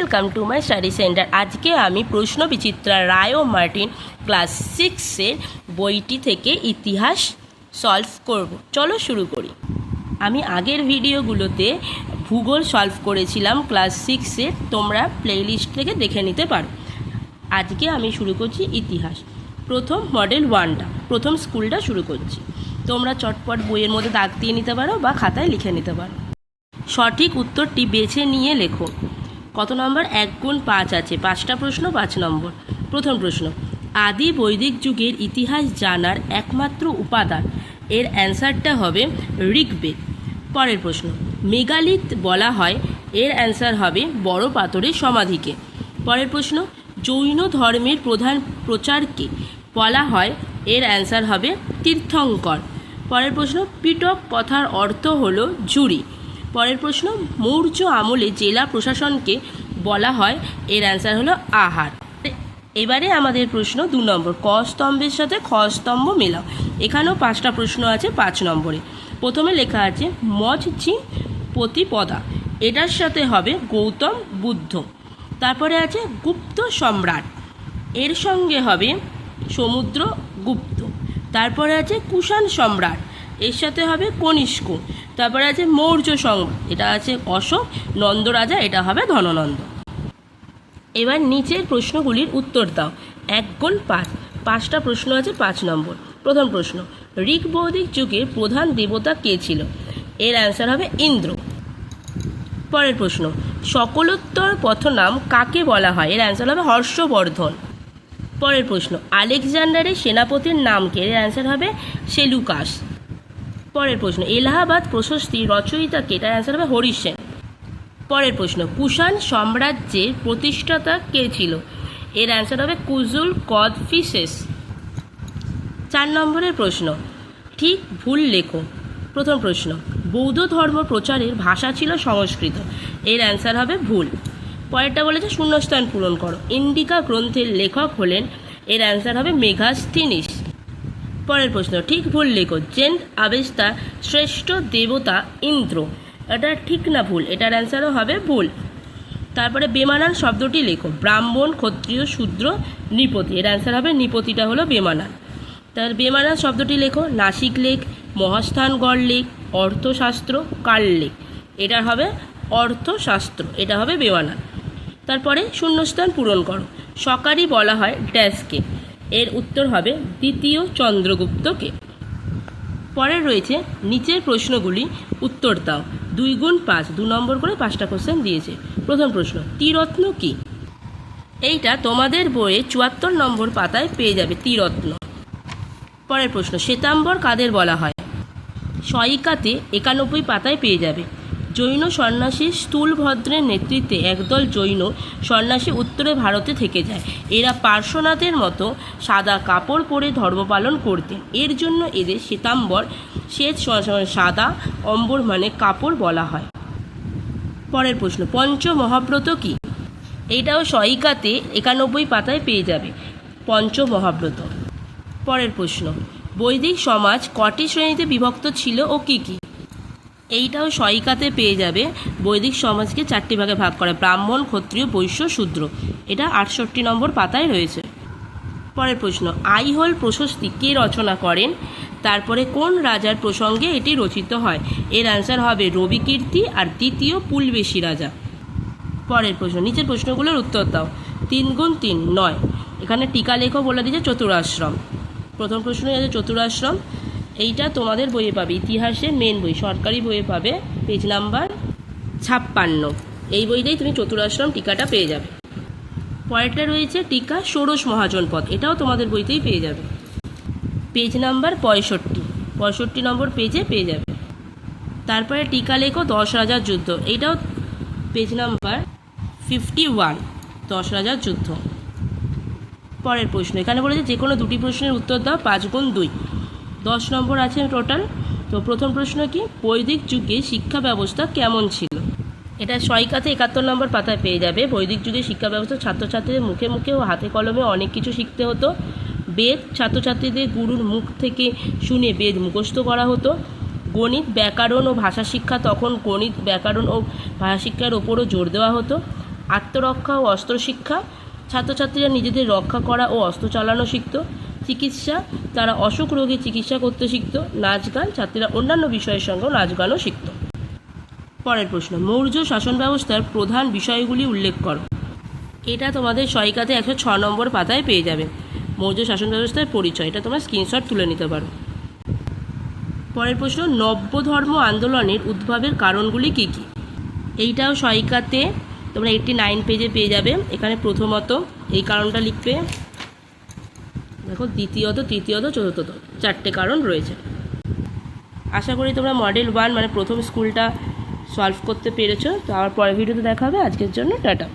Welcome to my study centre আজকে আমি প্রশ্ন বিচিত্রা রায় ও মার্টিন ক্লাস সিক্সের বইটি থেকে ইতিহাস সলভ করব। চলো শুরু করি। আমি আগের ভিডিওগুলোতে ভূগোল সলভ করেছিলাম ক্লাস সিক্সে তোমরা প্লেলিস্ট থেকে দেখে নিতে পারো। আজকে আমি শুরু করছি ইতিহাস। প্রথম মডেল ওয়ানটা প্রথম স্কুলটা শুরু করছি। তোমরা চটপট বইয়ের মধ্যে দাগ দিয়ে নিতে পারো বা খাতায় লিখে নিতে পারো। সঠিক উত্তরটি বেছে নিয়ে লেখো। কত নম্বর? এক গুণ পাঁচ আছে। পাঁচটা প্রশ্ন, পাঁচ নম্বর। প্রথম প্রশ্ন, আদি বৈদিক যুগের ইতিহাস জানার একমাত্র উপাদান। এর অ্যান্সারটা হবে ঋগ্বেদ। পরের প্রশ্ন, মেগালিথ বলা হয়, এর অ্যান্সার হবে বড় পাথরের সমাধিকে। পরের প্রশ্ন, জৈন ধর্মের প্রধান প্রচারকে বলা হয়, এর অ্যান্সার হবে তীর্থঙ্কর। পরের প্রশ্ন পিটক কথার অর্থ হলো জুড়ি। পরের প্রশ্ন, মৌর্য আমলে জেলা প্রশাসনকে বলা হয়, এর অ্যান্সার হলো আহার। এবারে আমাদের প্রশ্ন দু নম্বর, ক স্তম্ভের সাথে খ স্তম্ভ মেলাও। এখানেও পাঁচটা প্রশ্ন আছে পাঁচ নম্বরে। প্রথমে লেখা আছে মজজি প্রতিপদা, এটার সাথে হবে গৌতম বুদ্ধ। তারপরে আছে গুপ্ত সম্রাট, এর সঙ্গে হবে সমুদ্র গুপ্ত। তারপরে আছে কুষাণ সম্রাট, এর সাথে হবে কনিষ্ক। তারপরে আছে মৌর্য সম্রাট এটা আছে অশোক, নন্দরাজা, এটা হবে ধননন্দ। এবার নিচের প্রশ্নগুলির উত্তর দাও। এক গুণ পাঁচ। পাঁচটা প্রশ্ন আছে, পাঁচ নম্বর। প্রথম প্রশ্ন ঋক বৌদিক যুগের প্রধান দেবতা কে ছিল? এর অ্যান্সার হবে ইন্দ্র। পরের প্রশ্ন, সকলোত্তর পথনাম কাকে বলা হয়? এর অ্যান্সার হবে হর্ষবর্ধন। পরের প্রশ্ন, আলেকজান্ডারের সেনাপতির নাম কে? এর অ্যান্সার হবে সেলুকাস। পরের প্রশ্ন, এলাহাবাদ প্রশস্তি রচয়িতাকে এটার অ্যান্সার হবে হরিশ সেন। পরের প্রশ্ন, কুষাণ সাম্রাজ্যের প্রতিষ্ঠাতা কে ছিল? এর অ্যান্সার হবে কুজুল কদ ফিসেস চার নম্বরের প্রশ্ন, ঠিক ভুল লেখো। প্রথম প্রশ্ন, বৌদ্ধ ধর্ম প্রচারের ভাষা ছিল সংস্কৃত। এর অ্যান্সার হবে ভুল। পরেরটা বলেছে শূন্যস্থান পূরণ করো। ইন্ডিকা গ্রন্থের লেখক হলেন, এর অ্যান্সার হবে মেঘাস্থিনিস। পরের প্রশ্ন, ঠিক ভুল লেখো। জেন্ট আবেস্তা শ্রেষ্ঠ দেবতা ইন্দ্র। এটা ঠিক না ভুল, এটার অ্যান্সারও হবে ভুল। তারপরে বেমানান শব্দটি লেখো। ব্রাহ্মণ, ক্ষত্রিয়, শূদ্র, নৃপতি। এর অ্যান্সার হবে নৃপতিটা হলো বেমানান। তার বেমানান শব্দটি লেখো, নাসিক লেখ মহাস্থানগড় লেখ, অর্থশাস্ত্র কাল লেখ। এটা হবে অর্থশাস্ত্র, এটা হবে বেমানান। তারপরে শূন্যস্থান পূরণ করো। সকারই বলা হয় ড্যাশকে। এর উত্তর হবে দ্বিতীয় চন্দ্রগুপ্তকে। পরে রয়েছে নিচের প্রশ্নগুলি, উত্তর দাও। দুই গুণ পাঁচ, দু নম্বর করে পাঁচটা কোশ্চেন দিয়েছে। প্রথম প্রশ্ন ত্রিরত্ন কি? এইটা তোমাদের বইয়ে চুয়াত্তর নম্বর পাতায় পেয়ে যাবে ত্রিরত্ন পরের প্রশ্ন, শ্বেতাম্বর কাদের বলা হয়? সয়িকাতে একানব্বই পাতায় পেয়ে যাবে। জৈন সন্ন্যাসী স্থূলভদ্রের নেতৃত্বে একদল জৈন সন্ন্যাসী উত্তরে ভারতে থেকে যায়। এরা পার্শ্বনাথের মতো সাদা কাপড় পরে ধর্ম পালন করতেন। এর জন্য এদের শ্বেতাম্বর, শ্বেত সাদা অম্বর মানে কাপড় বলা হয়। পরের প্রশ্ন পঞ্চ মহাব্রত কি? এইটাও সহিকাতে একানব্বই পাতায় পেয়ে যাবে পঞ্চ মহাব্রত পরের প্রশ্ন, বৈদিক সমাজ কটি শ্রেণীতে বিভক্ত ছিল ও কি কি? এইটাও সয়িকাতে পেয়ে যাবে বৈদিক সমাজকে চারটি ভাগে ভাগ করে, ব্রাহ্মণ, ক্ষত্রিয়, বৈশ্য, শূদ্র। এটা আটষট্টি নম্বর পাতায় রয়েছে। পরের প্রশ্ন, আইহোল প্রশস্তি কে রচনা করেন? তারপরে কোন রাজার প্রসঙ্গে এটি রচিত হয়? এর অ্যান্সার হবে রবিকীর্তি আর দ্বিতীয় পুলবেশী রাজা। পরের প্রশ্ন, নিচের প্রশ্নগুলোর উত্তর দাও। তিন গুণ তিন, নয়। এখানে টিকা লেখো বলে দিয়েছে চতুরাশ্রম। প্রথম প্রশ্ন আছে চতুরাশ্রম এইটা তোমাদের বইয়ে পাবে। ইতিহাসের মেন বই, সরকারি বইয়ে পাবে পেজ নাম্বার ছাপ্পান্ন। এই বইতেই তুমি চতুরাশ্রম টিকাটা পেয়ে যাবে। পরেরটা রয়েছে টিকা ষোড়শ মহাজনপদ এটাও তোমাদের বইতেই পেয়ে যাবে। পেজ নাম্বার পঁয়ষট্টি পঁয়ষট্টি নম্বর পেজে পেয়ে যাবে। তারপরে টিকা লেখো দশ রাজার যুদ্ধ, এইটাও পেজ নাম্বার ফিফটি ওয়ান দশ রাজার যুদ্ধ। পরের প্রশ্ন, এখানে বলেছে যে কোনো দুটি প্রশ্নের উত্তর দাও পাঁচ গুণ দুই। দশ নম্বর আছে টোটাল। তো প্রথম প্রশ্ন কি, বৈদিক যুগে শিক্ষা ব্যবস্থা কেমন ছিল? এটা সয়কাতে একাত্তর নম্বর পাতায় পেয়ে যাবে। বৈদিক যুগে শিক্ষা ব্যবস্থা ছাত্রছাত্রীদের মুখে মুখে ও হাতে কলমে অনেক কিছু শিখতে হতো। বেদ ছাত্রছাত্রীদের গুরুর মুখ থেকে শুনে বেদ মুখস্থ করা হতো। গণিত, ব্যাকরণ ও ভাষা শিক্ষা তখন গণিত, ব্যাকরণ ও ভাষা শিক্ষার ওপরও জোর দেওয়া হতো। আত্মরক্ষা ও অস্ত্র শিক্ষা ছাত্রছাত্রীরা নিজেদের রক্ষা করা ও অস্ত্র চালানো শিখত। চিকিৎসা, তারা অসুখ রোগীর চিকিৎসা করতে শিখত, নাচ গান, ছাত্রীরা অন্যান্য বিষয়ের সঙ্গেও নাচ গানও শিখত। পরের প্রশ্ন, মৌর্য শাসন ব্যবস্থার প্রধান বিষয়গুলি উল্লেখ করো। এটা তোমাদের সহায়িকাতে একশো ছ নম্বর পাতায় পেয়ে যাবে। মৌর্য শাসন ব্যবস্থার পরিচয়, এটা তোমরা স্ক্রিনশট তুলে নিতে পারো। পরের প্রশ্ন, নব্য ধর্ম আন্দোলনের উদ্ভবের কারণগুলি কী কী? এইটাও সহায়িকাতে তোমরা এইটটি নাইন পেজে পেয়ে যাবে। এখানে প্রথমত এই কারণটা লিখবে দেখো, দ্বিতীয়ত, তৃতীয়ত, চতুর্থত, চারটে কারণ রয়েছে। আশা করি তোমরা মডেল ওয়ান মানে প্রথম স্কুলটা সলভ করতে পেরেছ। তো আবার পরের ভিডিওতে দেখা হবে। আজকের জন্য টাটা।